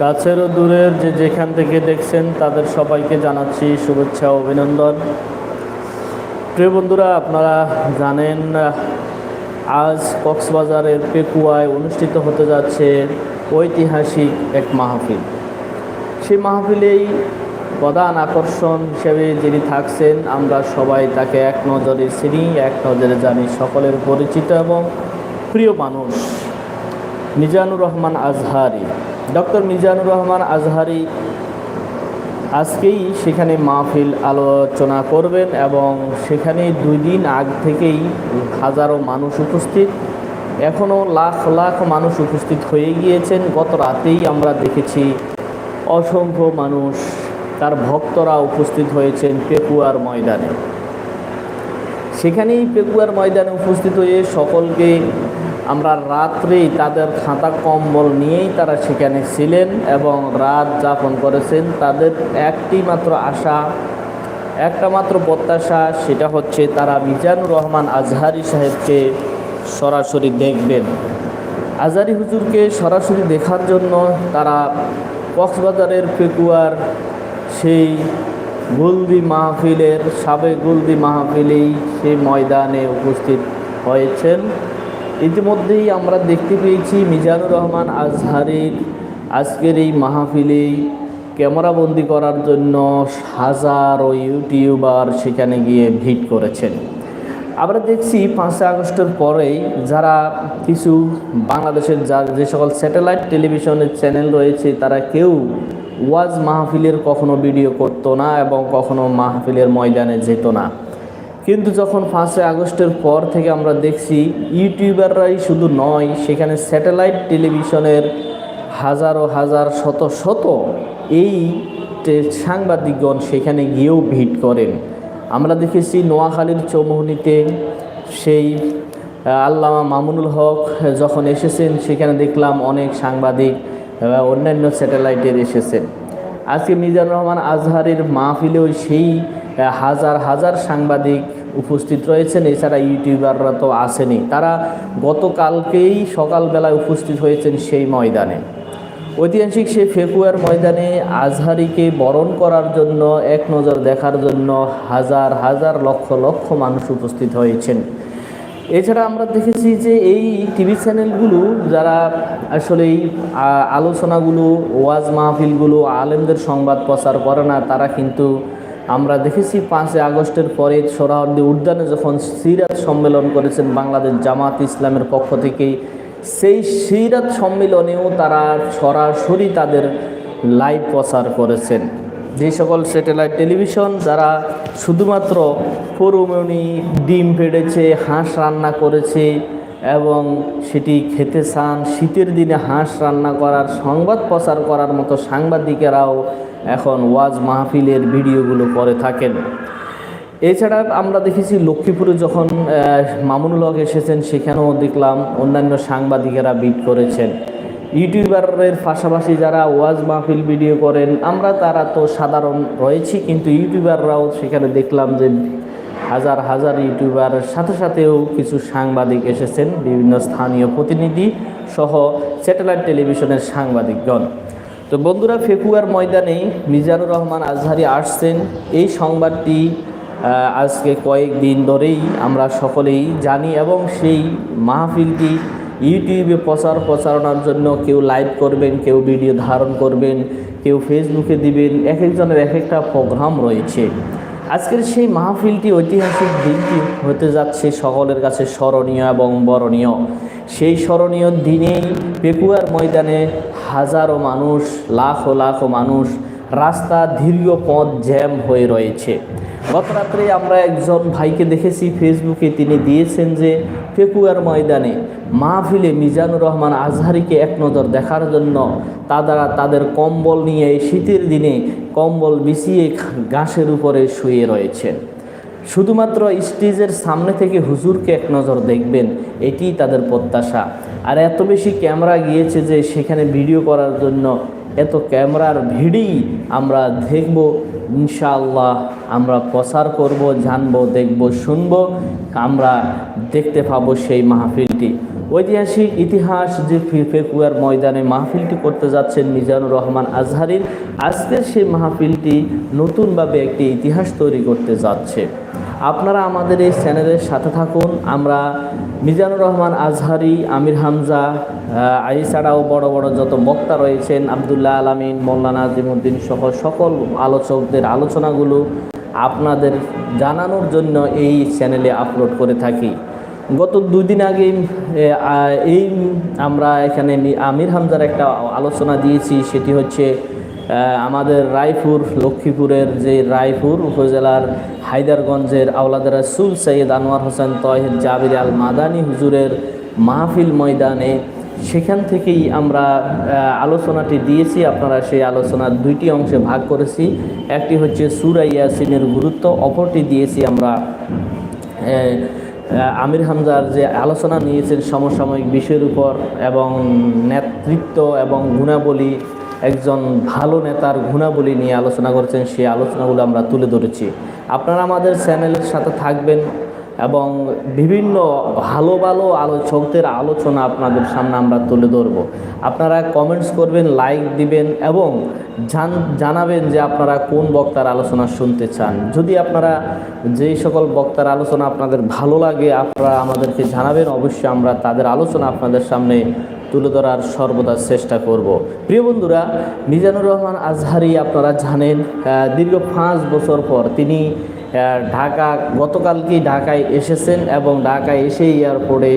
কাছের ও দূরের যে যেখান থেকে দেখছেন, তাদের সবাইকে জানাচ্ছি শুভেচ্ছা অভিনন্দন। প্রিয় বন্ধুরা, আপনারা জানেন, আজ কক্সবাজারের পেকুয়ায় অনুষ্ঠিত হতে যাচ্ছে ঐতিহাসিক এক মাহফিল। সেই মাহফিলেই প্রধান আকর্ষণ হিসেবে যিনি থাকছেন, আমরা সবাই তাকে এক নজরে চিনি, এক নজরে জানি সকলের পরিচিত এবং প্রিয় মানুষ। মিজানুর রহমান আজহারি। ডক্টর মিজানুর রহমান আজহারি আজকেই সেখানে মাহফিল আলোচনা করবেন এবং সেখানে দুই দিন আগ থেকেই হাজারো মানুষ উপস্থিত। এখনও লাখ লাখ মানুষ উপস্থিত হয়ে গিয়েছেন। গত রাতেই আমরা দেখেছি অসংখ্য মানুষ তার ভক্তরা উপস্থিত হয়েছেন পেকুয়ার ময়দানে। সেখানেই পেকুয়ার ময়দানে উপস্থিত হয়ে সকলকে আমরা রাত্রেই তাদের খাতা কম্বল নিয়েই তারা সেখানে ছিলেন এবং রাত যাপন করেছেন। তাদের একটি মাত্র আশা, একটা মাত্র প্রত্যাশা, সেটা হচ্ছে তারা মিজানুর রহমান আজহারি সাহেবকে সরাসরি দেখবেন। আজহারি হুজুরকে সরাসরি দেখার জন্য তারা কক্সবাজারের পেকুয়ার সেই গুলদি মাহফিলের সাবেক গুলদি মাহফিলেই সেই ময়দানে উপস্থিত হয়েছেন। ইতিমধ্যেই আমরা দেখতে পেয়েছি মিজানুর রহমান আজহারির আজকের এই মাহফিলেই ক্যামেরাবন্দি করার জন্য হাজারো ইউটিউবার সেখানে গিয়ে ভিড় করেছেন। আমরা দেখছি পাঁচই আগস্টের পরেই যারা কিছু বাংলাদেশের যা যে সকল স্যাটেলাইট টেলিভিশনের চ্যানেল রয়েছে, তারা কেউ ওয়াজ মাহফিলের কখনো ভিডিও করতো না এবং কখনো মাহফিলের ময়দানে যেত না। কিন্তু যখন পাঁচই আগস্টের পর থেকে আমরা দেখছি, ইউটিউবাররাই শুধু নয়, সেখানে স্যাটেলাইট টেলিভিশনের হাজারো হাজার, শত শত এই সাংবাদিকগণ সেখানে গিয়েও ভিড় করেন। আমরা দেখেছি নোয়াখালীর চৌমুহনীতে সেই আল্লামা মামুনুল হক যখন এসেছেন, সেখানে দেখলাম অনেক সাংবাদিক এবং অন্যান্য স্যাটেলাইটের এসেছেন আজকে মিজানুর রহমান আজহারের মাহফিলেও সেই হাজার হাজার সাংবাদিক উপস্থিত রয়েছেন। এছাড়া ইউটিউবাররা তো আসেনি। তারা গতকালকেই সকালবেলায় উপস্থিত হয়েছেন সেই ময়দানে। ঐতিহাসিক সেই ফেকুয়ার ময়দানে আজহারিকে বরণ করার জন্য এক নজর দেখার জন্য হাজার হাজার লক্ষ লক্ষ মানুষ উপস্থিত হয়েছেন। এছাড়া আমরা দেখেছি যে এই টিভি চ্যানেলগুলো যারা আসলে এই আলোচনাগুলো, ওয়াজ মাহফিলগুলো, আলেমদের সংবাদ প্রচার করে না, তারা কিন্তু আমরা দেখেছি পাঁচই আগস্টের পরে সোহরাওয়ার্দী উদ্যানে যখন সিরাত সম্মেলন করেছেন বাংলাদেশ জামাত ইসলামের পক্ষ থেকে সেই সিরাত সম্মেলনেও তারা সরাসরি তাদের লাইভ প্রচার করেছেন। যে সকল স্যাটেলাইট টেলিভিশন যারা শুধুমাত্র পরুমণি ডিম ফেড়েছে হাঁস রান্না করেছে এবং সেটি খেতে চান, শীতের দিনে হাঁস রান্না করার, সংবাদ প্রচার করার মতো সাংবাদিকেরাও এখন ওয়াজ মাহফিলের ভিডিওগুলো করে থাকেন। এছাড়া আমরা দেখেছি লক্ষ্মীপুরে যখন মামুনুল হক এসেছেন, সেখানেও দেখলাম অন্যান্য সাংবাদিকেরা বিট করেছেন। ইউটিউবারের পাশাপাশি যারা ওয়াজ মাহফিল ভিডিও করেন, আমরা তারা তো সাধারণ রয়েছি, কিন্তু ইউটিউবাররাও সেখানে দেখলাম যে হাজার হাজার ইউটিউবারের সাথে সাথেও কিছু সাংবাদিক এসেছেন, বিভিন্ন স্থানীয় প্রতিনিধি সহ স্যাটেলাইট টেলিভিশনের সাংবাদিকগণ। তো বন্ধুরা, ফেকুয়ার ময়দানে মিজানুর রহমান আজহারি আসছেন। এই সংবাদটি আজকে কয়েকদিন ধরেই আমরা সকলেই জানি এবং সেই মাহফিলটি ইউটিউবে প্রচার প্রচারণার জন্য কেউ লাইভ করবেন, কেউ ভিডিও ধারণ করবেন, কেউ ফেসবুকে দিবেন, এক একজনের এক একটা প্রোগ্রাম রয়েছে। আজকের সেই মাহফিলটি ঐতিহাসিক দিনটি হতে যাচ্ছে সকলের কাছে স্মরণীয় এবং বরণীয়। সেই স্মরণীয় দিনেই পেকুয়ার ময়দানে হাজারো মানুষ, লাখো লাখো মানুষ রাস্তা দীর্ঘ পথ জ্যাম হয়ে রয়েছে। গত রাত্রে আমরা একজন ভাইকে দেখেছি ফেসবুকে, তিনি দিয়েছেন যে পেকুয়ার ময়দানে মাহফিলে মিজানুর রহমান আজহারিকে এক নজর দেখার জন্য তারা তাদের কম্বল নিয়ে শীতের দিনে কম্বল বিছিয়ে ঘাসের উপরে শুয়ে রয়েছেন শুধুমাত্র স্টেজের সামনে থেকে হুজুরকে এক নজর দেখবেন, এটিই তাদের প্রত্যাশা। আর এত বেশি ক্যামেরা গিয়েছে যে সেখানে ভিডিও করার জন্য এত ক্যামেরার ভিড়ই আমরা দেখব, ইনশাআল্লাহ আমরা প্রচার করব, জানব, দেখব, শুনব, আমরা দেখতে পাবো সেই মাহফিলটি। ঐতিহাসিক ইতিহাস যে ফেকুয়ার ময়দানে মাহফিলটি করতে যাচ্ছেন মিজানুর রহমান আজহারির আজকের সেই মাহফিলটি নতুনভাবে একটি ইতিহাস তৈরি করতে যাচ্ছে। আপনারা আমাদের এই চ্যানেলের সাথে থাকুন। আমরা মিজানুর রহমান আজহারি আমির হামজা আহ, আই ছাড়াও বড় বড় যত বক্তা রয়েছেন আবদুল্লাহ আলামিন মোল্লানা আজিমুদ্দিন সহ সকল আলোচকদের আলোচনাগুলো আপনাদের জানানোর জন্য এই চ্যানেলে আপলোড করে থাকি। গত দুই দিন আগে এই, আমরা এখানে আমির হামজার একটা আলোচনা দিয়েছি, সেটি হচ্ছে আমাদের রায়পুর, লক্ষ্মীপুরের যে রায়পুর উপজেলার হায়দারগঞ্জের আওলাদ রাসুল সৈয়দ আনোয়ার হোসেন তহেদ জাবির আল মাদানী হুজুরের মাহফিল ময়দানে, সেখান থেকেই আমরা আলোচনাটি দিয়েছি। আপনারা সেই আলোচনার দুইটি অংশে ভাগ করেছি। একটি হচ্ছে সুরা ইয়াসিনের গুরুত্ব, অপরটি দিয়েছি আমরা আমির হামজার যে আলোচনা নিয়েছেন সমসাময়িক বিষয়ের উপর এবং নেতৃত্ব এবং গুণাবলী, একজন ভালো নেতার গুণাবলী নিয়ে আলোচনা করেছেন, সেই আলোচনাগুলো আমরা তুলে ধরেছি। আপনারা আমাদের চ্যানেলের সাথে থাকবেন। এবং বিভিন্ন ভালো ভালো আলোচকদের আলোচনা আপনাদের সামনে আমরা তুলে ধরব। আপনারা কমেন্টস করবেন লাইক দিবেন এবং জান, জানাবেন যে আপনারা কোন বক্তার আলোচনা শুনতে চান। যদি আপনারা যেই সকল বক্তার আলোচনা আপনাদের ভালো লাগে, আপনারা আমাদেরকে জানাবেন, অবশ্যই আমরা তাদের আলোচনা আপনাদের সামনে তুলে ধরার সর্বদা চেষ্টা করব। প্রিয় বন্ধুরা, মিজানুর রহমান আজহারি আপনারা জানেন দীর্ঘ পাঁচ বছর পর তিনি ঢাকা গতকালকেই ঢাকায় এসেছেন এবং ঢাকায় এসে এয়ারপোর্টে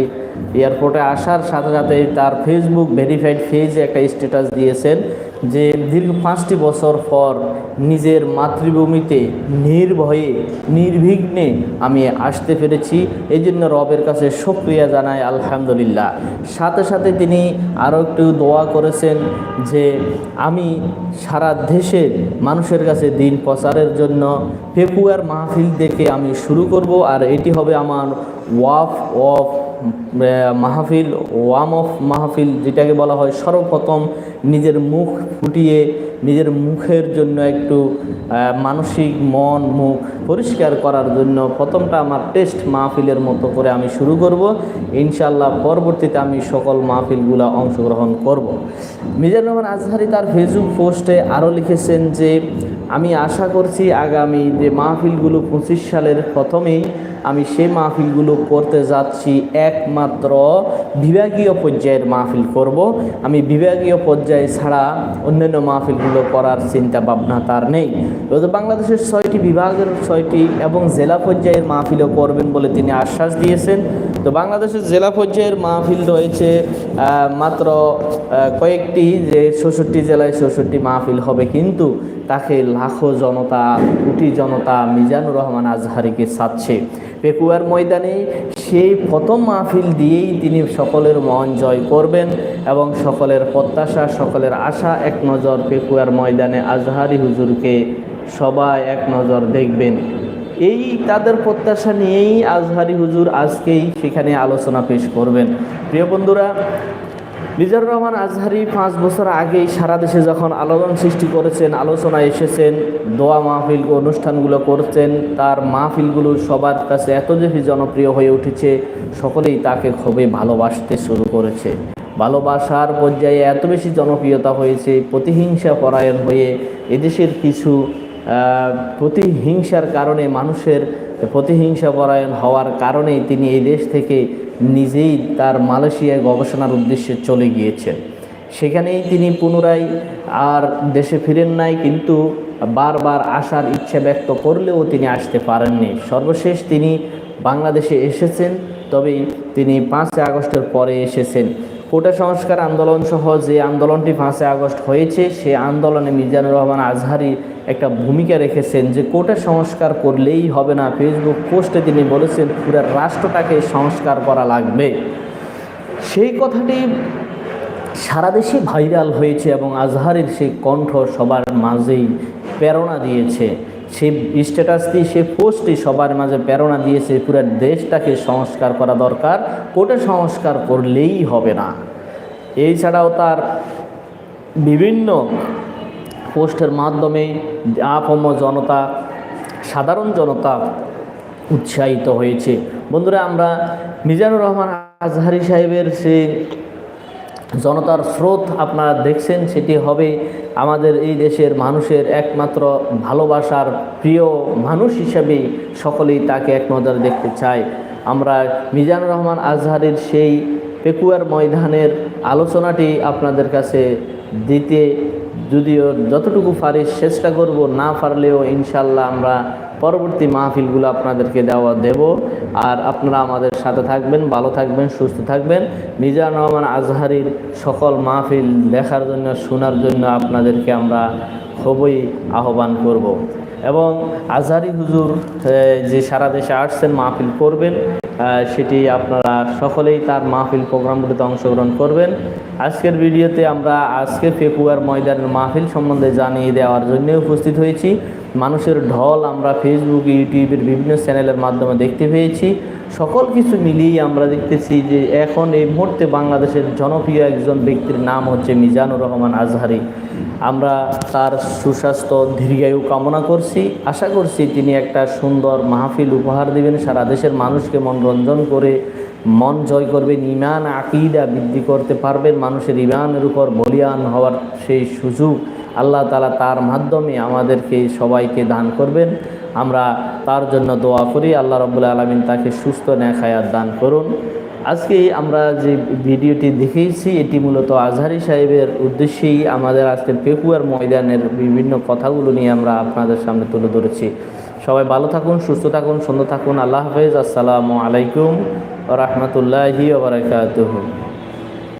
এয়ারপোর্টে আসার সাথে সাথে তার ফেসবুক ভেরিফাইড পেজে একটা স্ট্যাটাস দিয়েছেন। যে দীর্ঘ পাঁচটি বছর পর নিজের মাতৃভূমিতে নির্ভয়ে, নির্বিঘ্নে আমি আসতে পেরেছি এই জন্য রবের কাছে সক্রিয়া জানাই, আলহামদুলিল্লাহ। সাথে সাথে তিনি আরও একটু দোয়া করেছেন যে আমি সারা দেশের মানুষের কাছে দিন প্রচারের জন্য ফেকুয়ার মাহফিল থেকে আমি শুরু করব, আর এটি হবে আমার ওয়াফ অফ মাহফিল, ওয়াম অফ মাহফিল যেটাকে বলা হয় সর্বপ্রথম নিজের মুখ ফুটিয়ে নিজের মুখের জন্য একটু মানসিক মন, মুখ পরিষ্কার করার জন্য প্রথমটা আমার টেস্ট মাহফিলের মতো করে আমি শুরু করব। ইনশাল্লাহ পরবর্তীতে আমি সকল মাহফিলগুলো অংশগ্রহণ করব। মিজানুর রহমান আজহারি তার ফেসবুক পোস্টে আরও লিখেছেন যে, আমি আশা করছি আগামী যে মাহফিলগুলো পঁচিশ সালের প্রথমেই আমি সেই মাহফিলগুলো করতে যাচ্ছি একমাত্র বিভাগীয় পর্যায়ের মাহফিল করব। আমি বিভাগীয় পর্যায়ে ছাড়া অন্যান্য মাহফিলগুলো করার চিন্তা ভাবনা তার নেই। বাংলাদেশের ছয়টি বিভাগের ছয়টি এবং জেলা পর্যায়ের মাহফিলও করবেন বলে তিনি আশ্বাস দিয়েছেন। তো বাংলাদেশের জেলা পর্যায়ের মাহফিল রয়েছে মাত্র কয়েকটি যে ষষট্টি জেলায় ষষট্টি মাহফিল হবে কিন্তু তাকে লাখো জনতা, কোটি জনতা মিজানুর রহমান আজহারিকে চাচ্ছে। পেকুয়ার ময়দানে সেই প্রথম মাহফিল দিয়েই তিনি সকলের মন জয় করবেন এবং সকলের প্রত্যাশা, সকলের আশা এক নজর পেকুয়ার ময়দানে আজহারি হুজুরকে সবাই এক নজর দেখবেন। এই তাদের প্রত্যাশা নিয়েই আজহারি হুজুর আজকেই সেখানে আলোচনা পেশ করবেন। প্রিয় বন্ধুরা মিজানুর রহমান আজহারি পাঁচ বছর আগেই সারা দেশে যখন আলোড়ন সৃষ্টি করেছেন আলোচনা এসেছেন, দোয়া মাহফিল অনুষ্ঠানগুলো করছেন, তার মাহফিলগুলো সবার কাছে এত বেশি জনপ্রিয় হয়ে উঠেছে, সকলেই তাকে খুবই ভালোবাসতে শুরু করেছে। ভালোবাসার পর্যায়ে এত বেশি জনপ্রিয়তা হয়েছে, প্রতিহিংসা পরায়ণ হয়ে এদেশের কিছু প্রতিহিংসার কারণে মানুষের প্রতিহিংসা পরায়ণ হওয়ার কারণেই তিনি এই দেশ থেকে নিজেই তার মালয়েশিয়ায় গবেষণার উদ্দেশ্যে চলে গিয়েছেন। সেখানেই তিনি পুনরায় আর দেশে ফিরেন নাই, কিন্তু বারবার আসার ইচ্ছে ব্যক্ত করলেও তিনি আসতে পারেননি। সর্বশেষ তিনি বাংলাদেশে এসেছেন তবে তিনি পাঁচই আগস্টের পরে এসেছেন। কোটা সংস্কার আন্দোলন সহ যে আন্দোলনটি পাঁচই আগস্ট হয়েছে সে আন্দোলনে মিজানুর রহমান আজহারি একটা ভূমিকা রেখেছেন যে কোটা সংস্কার করলেই হবে না। ফেসবুক পোস্টে তিনি বলেছেন, পুরো রাষ্ট্রটাকে সংস্কার করা লাগবে। সেই কথাটি সারা দেশে ভাইরাল হয়েছে এবং আজহারের সেই কণ্ঠ সবার মাঝেই প্রেরণা দিয়েছে। সেই স্ট্যাটাসটি, সে পোস্টটি সবার মাঝে প্রেরণা দিয়েছে, পুরো দেশটাকে সংস্কার করা দরকার। কোটা সংস্কার করলেই হবে না। এই ছাড়াও তার বিভিন্ন পোস্টের মাধ্যমে আপম জনতা, সাধারণ জনতা উৎসাহিত হয়েছে। বন্ধুরা, আমরা মিজানুর রহমান আজহারি সাহেবের সে জনতার স্রোত আপনারা দেখছেন, সেটি হবে আমাদের এই দেশের মানুষের একমাত্র ভালোবাসার প্রিয় মানুষ হিসেবে সকলেই তাকে এক নজরে দেখতে চায়। আমরা মিজানুর রহমান আজহারের সেই পেকুয়ার ময়দানের আলোচনাটি আপনাদের কাছে দিতে যদিও যতটুকু পারি চেষ্টা করব, না পারলেও ইনশাল্লাহ আমরা পরবর্তী মাহফিলগুলো আপনাদেরকে দেওয়া দেব আর আপনারা আমাদের সাথে থাকবেন, ভালো থাকবেন, সুস্থ থাকবেন মিজান রহমান আজহারির সকল মাহফিল দেখার জন্য, শোনার জন্য আপনাদেরকে আমরা খুবই আহ্বান করব। এবং আজহারি হুজুর যে সারা দেশে আসছেন, মাহফিল করবেন সেটি আপনারা সকলেই তার মাহফিল প্রোগ্রামগুলিতে অংশগ্রহণ করবেন। আজকের ভিডিওতে আমরা আজকে ফেকুয়ার ময়দানের মাহফিল সম্বন্ধে জানিয়ে দেওয়ার জন্য উপস্থিত হয়েছি। মানুষের ঢল আমরা ফেসবুক ইউটিউবের বিভিন্ন চ্যানেলের মাধ্যমে দেখতে পেয়েছি। সকল কিছু মিলিয়ে আমরা দেখতেছি যে এখন এই মুহূর্তে বাংলাদেশের জনপ্রিয় একজন ব্যক্তির নাম হচ্ছে মিজানুর রহমান আজহারি। আমরা তার সুস্বাস্থ্য, দীর্ঘায়ু কামনা করছি। আশা করছি তিনি একটা সুন্দর মাহফিল উপহার দেবেন। সারা দেশের মানুষকে মনোরঞ্জন করে মন জয় করবেন ইমান আকিদা বৃদ্ধি করতে পারবেন। মানুষের ইমানের উপর বলিয়ান হওয়ার সেই সুযোগ আল্লাহ তালা তার মাধ্যমে আমাদেরকে সবাইকে দান করবেন। আমরা তার জন্য দোয়া করি, আল্লাহ রবুল্লা আলমিন তাকে সুস্থ ন্যাখায়াত দান করুন। আজকে আমরা যে ভিডিওটি দেখিয়েছি, এটি মূলত আজহারি সাহেবের উদ্দেশ্যেই আমাদের আজকের পেকুয়ার ময়দানের বিভিন্ন কথাগুলো নিয়ে আমরা আপনাদের সামনে তুলে ধরেছি। সবাই ভালো থাকুন, সুস্থ থাকুন, সুন্দর থাকুন। আল্লাহ হাফেজ। আসসালামু আলাইকুম রহমতুল্লাহি ওবরাকাতুহ